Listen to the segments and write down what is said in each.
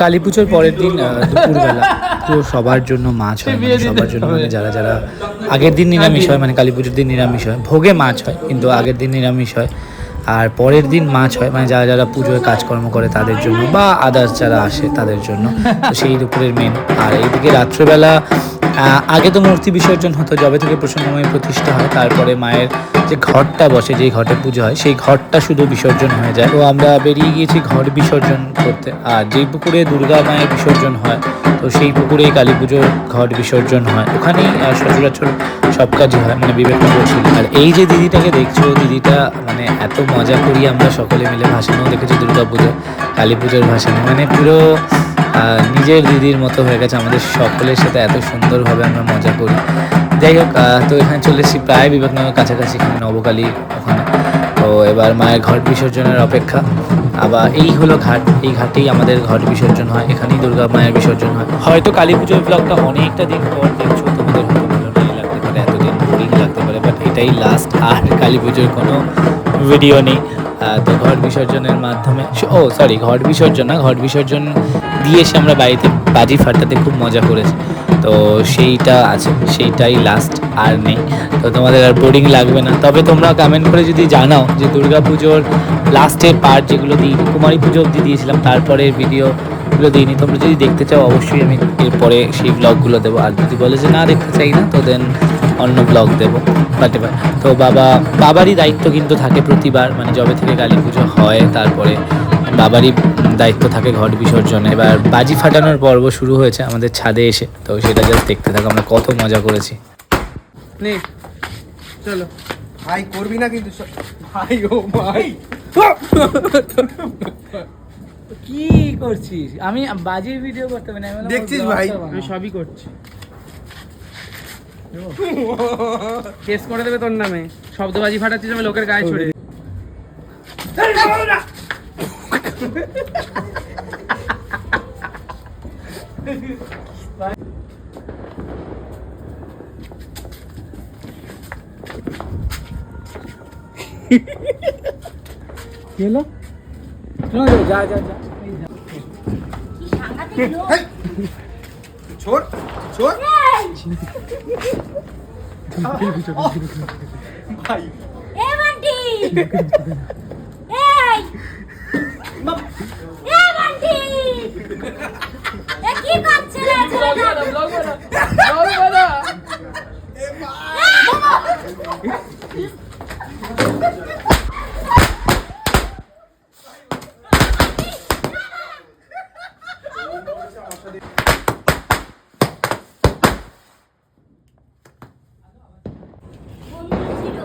কালী পুজোর পরের দিন দুপুরবেলা তো সবার জন্য মাছ হয় মানে সবার জন্য মানে যারা যারা আগের দিন নিরামিষ হয় মানে কালী পুজোর দিন নিরামিষ হয় ভোগে মাছ হয় কিন্তু আগের দিন নিরামিষ হয়। আর পরের দিন মাছ হয় মানে যারা যারা পুজোয় কাজকর্ম করে তাদের জন্য বা আদার্স যারা আসে তাদের জন্য। তো সেই দুপুরের মেন আর এইদিকে রাত্রেবেলা আগে তো মূর্তি বিসর্জন হতো, যবে থেকে প্রসন্নময় প্রতিষ্ঠা হয়, তারপরে মায়ের যে ঘরটা বসে, যেই ঘটে পুজো হয়, সেই ঘরটা শুধু বিসর্জন হয়ে যায়। তো আমরা বেরিয়ে গিয়েছি ঘর বিসর্জন করতে। আর যেই পুকুরে দুর্গা মায়ের বিসর্জন হয় তো সেই পুকুরেই কালী পুজোর ঘট বিসর্জন হয়। ওখানেই সচরাচর সব কাজই হয় মানে বিবেকনগর ছিল আর এই যে দিদিটাকে দেখছ, দিদিটা মানে এত মজা করি আমরা সকলে মিলে ভাসানো দেখেছি দুর্গা পুজো, কালী পুজোর ভাসানো। মানে পুরো নিজের দিদির মতো হয়ে গেছে আমাদের সকলের সাথে এত সুন্দরভাবে আমরা মজা করি। যাই হোক তো এখানে চলে এসেছি প্রায় বিবেকনগর কাছাকাছি, এখানে নবকালী ওখানে। তো এবার মায়ের ঘট বিসর্জনের অপেক্ষা। আবার এই হলো ঘাট, এই ঘাটেই আমাদের ঘট বিসর্জন হয়, এখানেই দুর্গা মায়ের বিসর্জন হয়। হয়তো কালী পুজোর ব্লগটা অনেকটা দিন পর দেখছ, তোমাদের লাগতে পারে, এতদিন বোরিং লাগতে পারে বাট এটাই লাস্ট আর কালী পুজোর কোনো ভিডিও নেই। তো ঘট বিসর্জনের মাধ্যমে ও সরি ঘট বিসর্জন না, ঘট বিসর্জন দিয়ে এসে আমরা বাড়িতে, বাজি ফাটাতে খুব মজা করেছি। তো সেইটা আছে, সেইটাই লাস্ট আর নেই। তো তোমাদের আর বোরিং লাগবে না। তবে তোমরা কমেন্ট করে যদি জানাও যে দুর্গা পুজোর লাস্টের পার্ট যেগুলো দিই কুমারী পুজো অবধি দিয়েছিলাম তারপরে ভিডিওগুলো দিইনি। তোমরা যদি দেখতে চাও, অবশ্যই আমি এরপরে সেই ব্লগগুলো দেবো। আর যদি বলে যে না দেখতে চাই না, তো দেন অন্য ব্লগ দেবো। বাট এবার, তো বাবা, বাবারই দায়িত্ব কিন্তু থাকে প্রতিবার মানে যবে থেকে কালী পুজো হয়, তারপরে বাবারই দায়িত্ব থাকে ঘট বিসর্জনে। এবার বাজি ফাটানোর পর্ব শুরু হয়েছে আমাদের ছাদে এসে। তো সেটা জাস্ট দেখতে থাকো আমরা কত মজা করেছি। নে চলো। ভাই করবি না কিন্তু ভাই ও ভাই। কি করছিস? আমি বাজির ভিডিও করতে পারি দেখছিস ভাই? আমি সবই করছি। কেস করে দেবে তোর নামে। শব্দবাজি ফাটাচ্ছিস আমি লোকের গায়ে ছড়ে হলো যা যা যা ছোট ছোট ভাই এ বান্টি এই এ বান্টি এ কি করছে রে ছেলেটা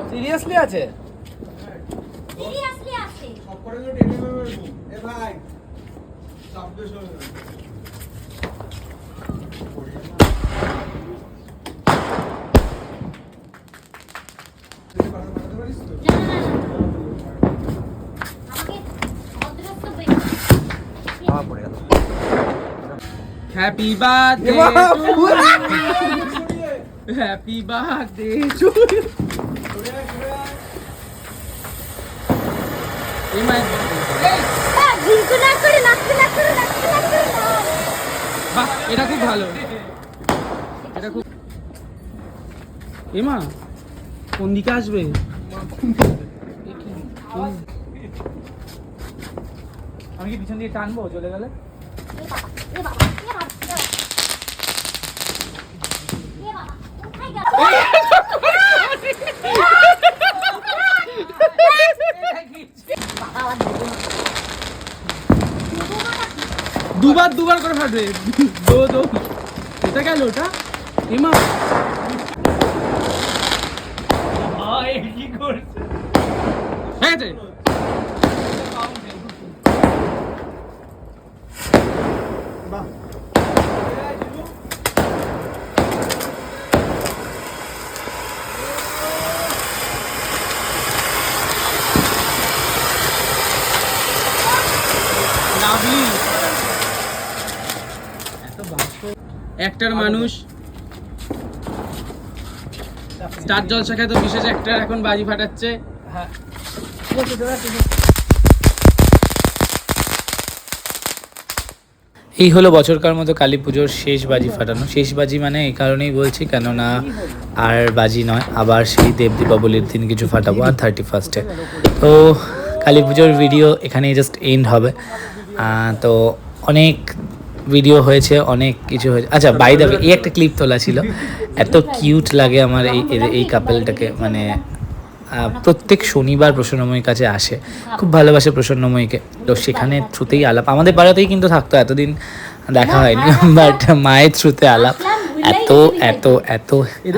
সিরিয়াসলি আছে? সিরিয়াসলি আছে এ ভাই না, না, না, না। আমাকে অদ্রস্থ বের হ্যাপি বার্থডে হ্যাপি বার্থডে হ্যাঁ, ঝিলকু না করে নাচতে না করে নাচতে না করে না। বাহ এটা খুব ভালো। এটা খুব এমা কোন দিকে আসবে? আমি কি পিছন দিয়ে টানবো? চলে গেলে এ বাবা, এ বাবা, এ বাবা, এ বাবা। এ বাবা, কোথায় গেল? বাবা, আবার দেবো না। দেবো না কি? দুবার দুবার করে ফাটবে। দো দো। এটা গেল ওটা? এমা কি করছে? হয়ে গেছে? একটার মানুষ। স্টার জলসা খেত বিশেষ একটার এখন বাজি ফাটাচ্ছে। হ্যাঁ। এই হলো বছরকার মতো কালী পুজোর শেষ বাজি ফাটানো। শেষ বাজি মানে এই কারণেই বলছি কেননা আর বাজি নয় আবার সেই দেব দীপাবলির দিন কিছু ফাটাবো আর থার্টি ফার্স্টে তো কালী পুজোর ভিডিও এখানেই জাস্ট এন্ড হবে। তো অনেক ভিডিও হয়েছে অনেক কিছু হয়েছে। আচ্ছা বাই দ্য এই একটা ক্লিপ তোলা ছিল। এত কিউট লাগে আমার এই এই কাপেলটাকে মানে প্রত্যেক শনিবার প্রসন্নময়ীর কাছে আসে। খুব ভালোবাসে প্রসন্নময়ীকে। তো সেখানে থ্রুতেই আলাপ। আমাদের পাড়াতেই কিন্তু থাকতো এতদিন দেখা হয়নি। বাট মায়ের থ্রুতে আলাপ। এত এত এত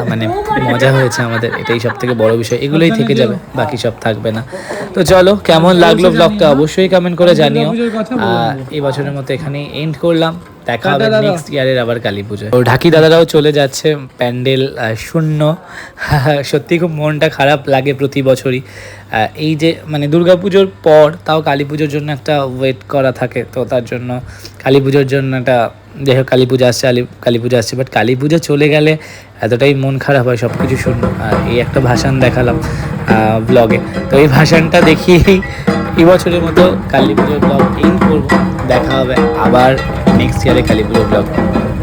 মানে মজা হয়েছে আমাদের এটাই সব থেকে বড় বিষয়। এগুলোই থেকে যাবে বাকি সব থাকবে না। তো চলো কেমন লাগল ব্লগটা অবশ্যই কমেন্ট করে জানিও। এই বছরের মতো এখানেই এন্ড করলাম। দেখা হবে নেক্সট ইয়ারের আবার কালী পুজো তো ঢাকি দাদারাও চলে যাচ্ছে প্যান্ডেল শূন্য। সত্যি খুব মনটা খারাপ লাগে প্রতি বছরই। আহ, এই যে মানে দুর্গাপুজোর পর তাও কালী পুজোর জন্য একটা ওয়েট করা থাকে। তো তার জন্য কালী পুজোর জন্য একটা হোক, কালী পূজা আসছে, আলী, কালী পূজা আসছে বাট কালী পূজা চলে গেলে এতটাই মন খারাপ হয় সব কিছু শূন্য আর এই একটা ভাষণ দেখালাম ব্লগে তো এই ভাষণটা দেখিয়েই এই বছরের মতো কালী পুজোর ব্লগ এই করব, দেখা হবে আবার নেক্সট ইয়ারে কালী পুজোর ব্লগ